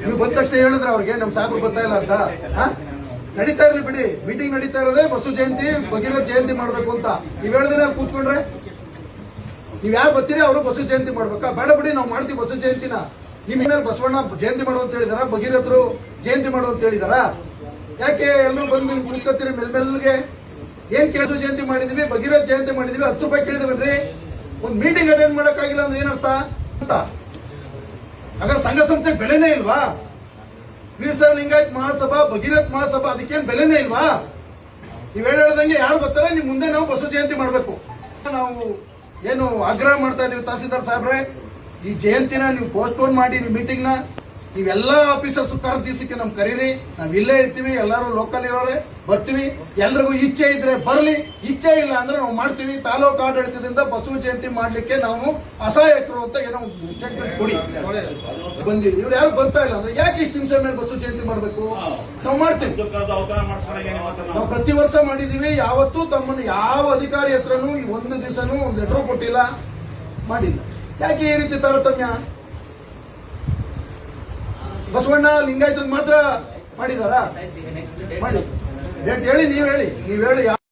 ನೀವು ಬಂದ ಹೇಳಿದ್ರೆ ಅವ್ರಿಗೆ ನಮ್ಮ ಸಾಹೇಬ್ರು ಬರ್ತಾ ಇಲ್ಲ ಅಂತ? ನಡೀತಾ ಇರ್ಲಿ ಬಿಡಿ. ಮೀಟಿಂಗ್ ನಡೀತಾ ಇರೋದೇ ಬಸವ ಜಯಂತಿ, ಭಗೀರಥ ಜಯಂತಿ ಮಾಡ್ಬೇಕು ಅಂತ. ನೀವ್ ಹೇಳ್ದಿನ ಕೂತ್ಕೊಂಡ್ರೆ? ನೀವ್ ಯಾರು ಬರ್ತೀರಿ ಅವರು ಬಸವ ಜಯಂತಿ ಮಾಡ್ಬೇಕಾ? ಬೇಡ ಬಿಡಿ, ನಾವು ಮಾಡ್ತೀವಿ ಬಸವ ಜಯಂತಿನ. ನಿಮ್ ಮೇಲೆ ಬಸವಣ್ಣ ಜಯಂತಿ ಮಾಡು ಅಂತ ಹೇಳಿದಾರ, ಭಗೀರಥರು ಜಯಂತಿ ಮಾಡು ಅಂತ ಹೇಳಿದಾರ? ಯಾಕೆ ಎಲ್ಲರೂ ಬಂದು ನೀವು ಕೂತ್ಕೊತೀರಿ ಮೆಲ್ಮೆಲ್ಗೆ ಏನ್ ಕೇಸ ಜಯಂತಿ ಮಾಡಿದೀವಿ, ಭಗೀರಥ ಜಯಂತಿ ಮಾಡಿದೀವಿ, ಹತ್ತು ರೂಪಾಯಿ ಕೇಳಿದವಲ್ರಿ ಒಂದು ಮೀಟಿಂಗ್ ಅಟೆಂಡ್ ಮಾಡೋಕ್ಕಾಗಿಲ್ಲ ಅಂದ್ರೆ ಏನರ್ಥ? ಅಂತ ಹಾಗಾದ್ರೆ ಸಂಘ ಸಂಸ್ಥೆಗೆ ಬೆಲೆನೇ ಇಲ್ವಾ? ವೀರಸರ ಲಿಂಗಾಯತ್ ಮಹಾಸಭಾ, ಭಗೀರಥ್ ಮಹಾಸಭಾ, ಅದಕ್ಕೇನು ಬೆಲೆನೇ ಇಲ್ವಾ? ನೀವು ಹೇಳಿ ಹೇಳ್ದಂಗೆ ಯಾರು ಬರ್ತಾರೆ, ನಿಮ್ ಮುಂದೆ ನಾವು ಬಸವ ಜಯಂತಿ ಮಾಡಬೇಕು. ನಾವು ಏನು ಆಗ್ರಹ ಮಾಡ್ತಾ ಇದೀವಿ ತಹಸೀಲ್ದಾರ್ ಸಾಹೇಬ್ರೆ, ಈ ಜಯಂತಿನ ನೀವು ಪೋಸ್ಟ್ಪೋನ್ ಮಾಡಿ, ನಿಮ್ಮ ಮೀಟಿಂಗ್ನ ನೀವೆಲ್ಲ ಆಫೀಸರ್ಸ್ ಕರೆದ ದಿವಸಕ್ಕೆ ನಮ್ಗೆ ಕರೀರಿ. ನಾವು ಇಲ್ಲೇ ಇರ್ತೀವಿ, ಎಲ್ಲರೂ ಲೋಕಲ್ ಇರೋರೆ, ಬರ್ತೀವಿ. ಎಲ್ರಿಗೂ ಇಚ್ಛೆ ಇದ್ರೆ ಬರಲಿ. ಇಚ್ಛೆ ಇಲ್ಲ ಅಂದ್ರೆ ನಾವು ಮಾಡ್ತೀವಿ. ತಾಲೂಕು ಆಡಳಿತದಿಂದ ಬಸವ ಜಯಂತಿ ಮಾಡಲಿಕ್ಕೆ ನಾವು ಅಸಹಾಯಕರು ಅಂತ ಏನೋ ಒಂದು ಸ್ಟೇಟ್ಮೆಂಟ್ ಕೊಡಿ. ಬಂದಿದ್ವಿ ಇವ್ರು ಯಾರು ಬರ್ತಾ ಇಲ್ಲ ಅಂದ್ರೆ ಯಾಕೆ ಇಷ್ಟು ನಿಮಿಷ ಮೇಲೆ ಬಸವ ಜಯಂತಿ ಮಾಡಬೇಕು? ನಾವು ಮಾಡ್ತೀವಿ. ನಾವು ಪ್ರತಿ ವರ್ಷ ಮಾಡಿದೀವಿ. ಯಾವತ್ತೂ ತಮ್ಮನ್ನು ಯಾವ ಅಧಿಕಾರಿ ಹತ್ರನೂ ಒಂದು ದಿವಸನೂ ಒಂದು ಲೆಟರ್ ಕೊಟ್ಟಿಲ್ಲ. ಮಾಡಿಲ್ಲ. ಯಾಕೆ ಈ ರೀತಿ ತಾರತಮ್ಯ? ಬಸವಣ್ಣ ಲಿಂಗಾಯತ ಮಾತ್ರ ಮಾಡಿದಾರಾ? ಮಾಡಿ. ಹೇಳಿ ನೀವ್ ಹೇಳಿ ನೀವ್ ಹೇಳಿ.